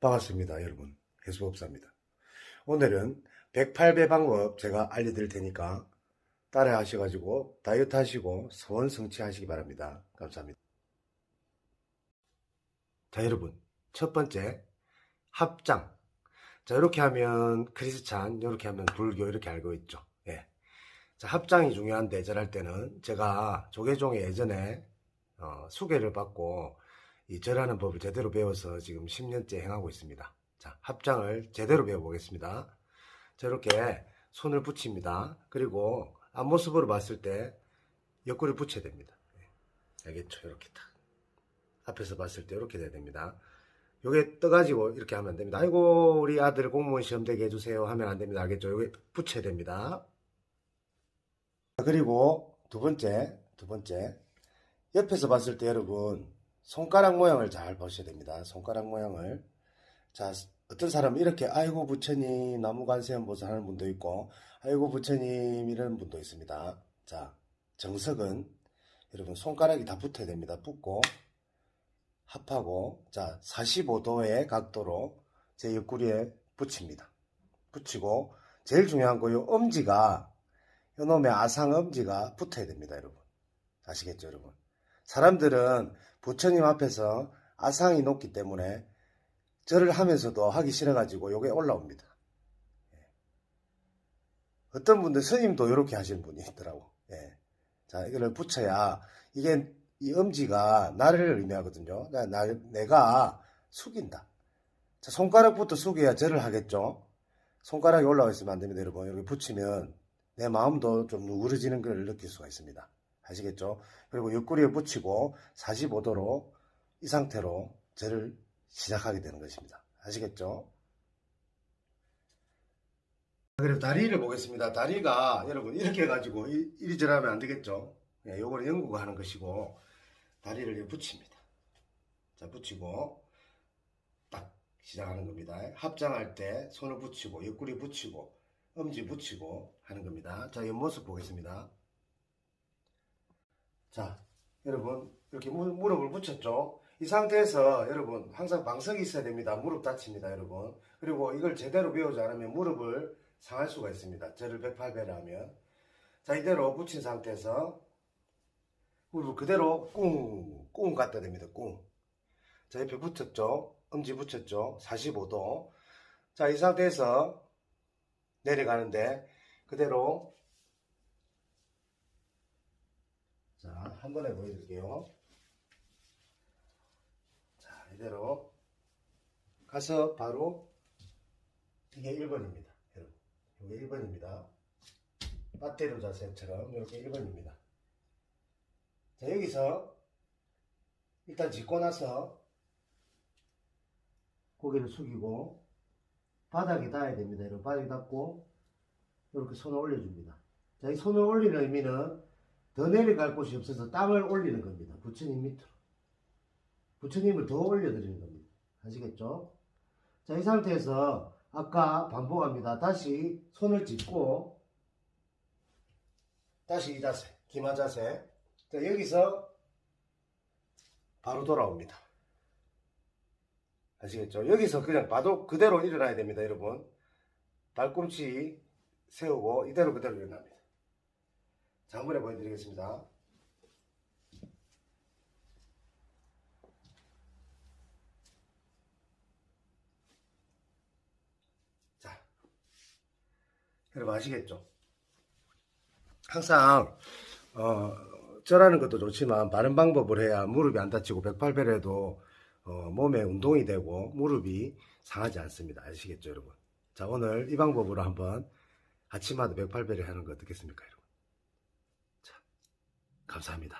반갑습니다, 여러분. 해수법사입니다. 오늘은 108배 방법 제가 알려드릴 테니까 따라 하셔가지고 다이어트 하시고 소원 성취하시기 바랍니다. 감사합니다. 자, 여러분. 첫 번째, 합장. 자, 이렇게 하면 크리스찬, 이렇게 하면 불교, 이렇게 알고 있죠. 예. 자, 합장이 중요한데, 절할 때는 제가 조계종에 예전에 어, 수계를 받고 이 절하는 법을 제대로 배워서 지금 10년째 행하고 있습니다. 자, 합장을 제대로 배워보겠습니다. 자, 이렇게 손을 붙입니다. 그리고 앞모습으로 봤을 때 옆구리 붙여야 됩니다. 예. 알겠죠? 이렇게 딱. 앞에서 봤을 때 이렇게 돼야 됩니다. 요게 떠가지고 이렇게 하면 안 됩니다. 아이고, 우리 아들 공무원 시험 되게 해주세요. 하면 안 됩니다. 알겠죠? 요게 붙여야 됩니다. 그리고 두 번째, 두 번째. 옆에서 봤을 때 여러분, 손가락 모양을 잘 보셔야 됩니다. 손가락 모양을. 자, 어떤 사람은 이렇게, 아이고, 부처님, 나무관세음 보살 하는 분도 있고, 아이고, 부처님, 이런 분도 있습니다. 자, 정석은 여러분, 손가락이 다 붙어야 됩니다. 붙고, 합하고, 자, 45도의 각도로 제 옆구리에 붙입니다. 붙이고, 제일 중요한 거 요, 엄지가, 요놈의 아상 엄지가 붙어야 됩니다, 여러분. 아시겠죠, 여러분? 사람들은 부처님 앞에서 아상이 높기 때문에 절을 하면서도 하기 싫어가지고 요게 올라옵니다. 예. 어떤 분들 스님도 이렇게 하시는 분이 있더라고. 예. 자, 이거를 붙여야 이게 이 엄지가 나를 의미하거든요. 나, 나- 내가 숙인다. 자, 손가락부터 숙여야 절을 하겠죠. 손가락이 올라와 있으면 안 됩니다, 여러분. 여기 붙이면 내 마음도 좀 누그러지는 걸 느낄 수가 있습니다. 아시겠죠? 그리고 옆구리에 붙이고 45도로 이 상태로 절을 시작하게 되는 것입니다. 아시겠죠? 그리고 다리를 보겠습니다. 다리가 여러분 이렇게 해가지고 이- 이리저리 하면 안 되겠죠? 예, 요거는 연구가 하는 것이고 다리를 붙입니다. 자, 붙이고 딱 시작하는 겁니다. 합장할 때 손을 붙이고 옆구리 붙이고 엄지 붙이고 하는 겁니다. 자, 옆모습 보겠습니다. 자, 여러분 이렇게 무, 무릎을 붙였죠. 이 상태에서 여러분 항상 방석이 있어야 됩니다. 무릎 다칩니다, 여러분. 그리고 이걸 제대로 배우지 않으면 무릎을 상할 수가 있습니다. 저를 108배를 하면. 자, 이대로 붙인 상태에서 무릎을 그대로 꿍, 꿍 갖다 됩니다. 꿍. 자, 옆에 붙였죠. 엄지 붙였죠. 45도. 자, 이 상태에서 내려가는데 그대로 자, 한 번에 보여드릴게요. 자, 이대로 가서 바로 이게 1번입니다. 여러분, 이게 1번입니다. 빠테로 자세처럼 이렇게 1번입니다. 자, 여기서 일단 짚고 나서 고개를 숙이고 바닥에 닿아야 됩니다. 여러분, 바닥에 닿고 이렇게 손을 올려줍니다. 자, 이 손을 올리는 의미는 더 내려갈 곳이 없어서 땅을 올리는 겁니다. 부처님 밑으로. 부처님을 더 올려드리는 겁니다. 아시겠죠? 자, 이 상태에서 아까 반복합니다. 다시 손을 짚고 다시 이 자세, 기마 자세. 자, 여기서 바로 돌아옵니다. 아시겠죠? 여기서 그냥 봐도 그대로 일어나야 됩니다, 여러분. 발꿈치 세우고 이대로 그대로 일어납니다. 번에 보여드리겠습니다. 자, 여러분 아시겠죠? 항상 어, 절하는 것도 좋지만 바른 방법을 해야 무릎이 안 다치고 108배를 해도 어, 몸에 운동이 되고 무릎이 상하지 않습니다. 아시겠죠, 여러분? 자, 오늘 이 방법으로 한번 아침마다 108배를 하는 거 어떻겠습니까, 여러분? 자, 감사합니다.